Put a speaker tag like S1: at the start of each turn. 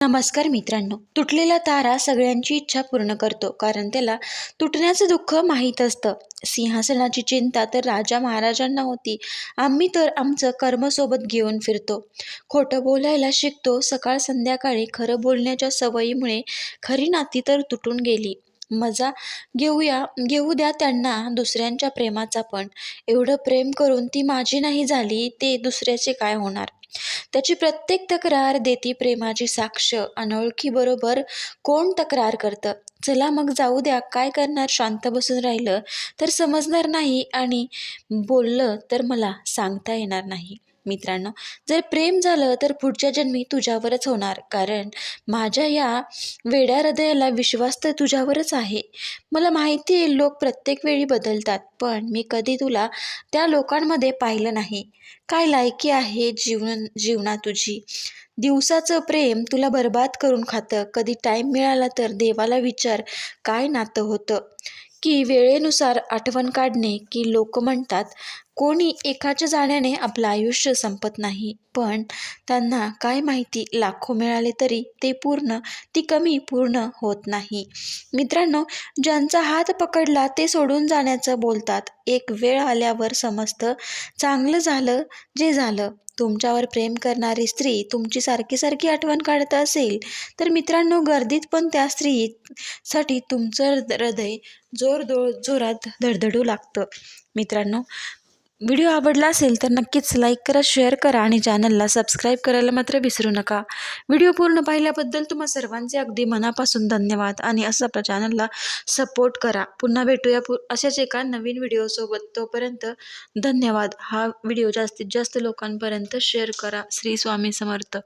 S1: नमस्कार मित्रांनो. तुटलेला तारा सगळ्यांची इच्छा पूर्ण करतो कारण त्याला तुटण्याचं दुःख माहीत असतं. सिंहासनाची चिंता तर राजा महाराजांना होती. आम्ही तर आमचं कर्मसोबत घेऊन फिरतो. खोटं बोलायला शिकतो. सकाळ संध्याकाळी खरं बोलण्याच्या सवयीमुळे खरी नाती तर तुटून गेली. मजा घेऊया घेऊ द्या त्यांना दुसऱ्यांच्या प्रेमाचा पण. एवढं प्रेम करून ती माझी नाही झाली ते दुसऱ्याचे काय होणार? त्याची प्रत्येक तक्रार देती प्रेमाची साक्ष अनोळखी बरोबर कोण तक्रार करतं? चला मग जाऊ द्या काय करणार? शांत बसून राहिलं तर समजणार नाही आणि बोललं तर मला सांगता येणार नाही. मित्रांनो जर प्रेम झालं तर पुढच्या जन्मी तुझ्यावरच होणार. कारण माझ्या या वेड्या हृदयाला विश्वास तर तुझ्यावरच आहे. मला माहिती आहे लोक प्रत्येक वेळी बदलतात पण मी कधी तुला त्या लोकांमध्ये पाहिलं नाही. काय लायकी आहे जीवन जीवना तुझी? दिवसाचं प्रेम तुला बर्बाद करून खातं. कधी टाईम मिळाला तर देवाला विचार काय नातं होतं? की वेळेनुसार आठवण काढणे की लोक म्हणतात कोणी एकाच्या जाण्याने आपलं आयुष्य संपत नाही. पण त्यांना काय माहिती लाखो मिळाले तरी ते पूर्ण ती कमी पूर्ण होत नाही. मित्रांनो ज्यांचा हात पकडला ते सोडून जाण्याचं बोलतात. एक वेळ आल्यावर समजतं चांगलं झालं जे झालं. तुमच्यावर प्रेम करणारी स्त्री तुमची सारखी सारखी आठवण काढत असेल तर मित्रांनो गर्दीत पण त्या स्त्रीसाठी तुमचं हृदय जोर दो जोरात धडधडू लागतं. मित्रांनो व्हिडिओ आवडला असेल तर नक्कीच लाईक करा शेअर करा आणि चॅनलला सबस्क्राईब करायला मात्र विसरू नका. व्हिडिओ पूर्ण पाहिल्याबद्दल तुम्हा सर्वांचे अगदी मनापासून धन्यवाद आणि असं आपल्या चॅनलला सपोर्ट करा. पुन्हा भेटूया पु अशाच एका नवीन व्हिडिओसोबत तोपर्यंत धन्यवाद. हा व्हिडिओ जास्तीत जास्त लोकांपर्यंत शेअर करा. श्री स्वामी समर्थ.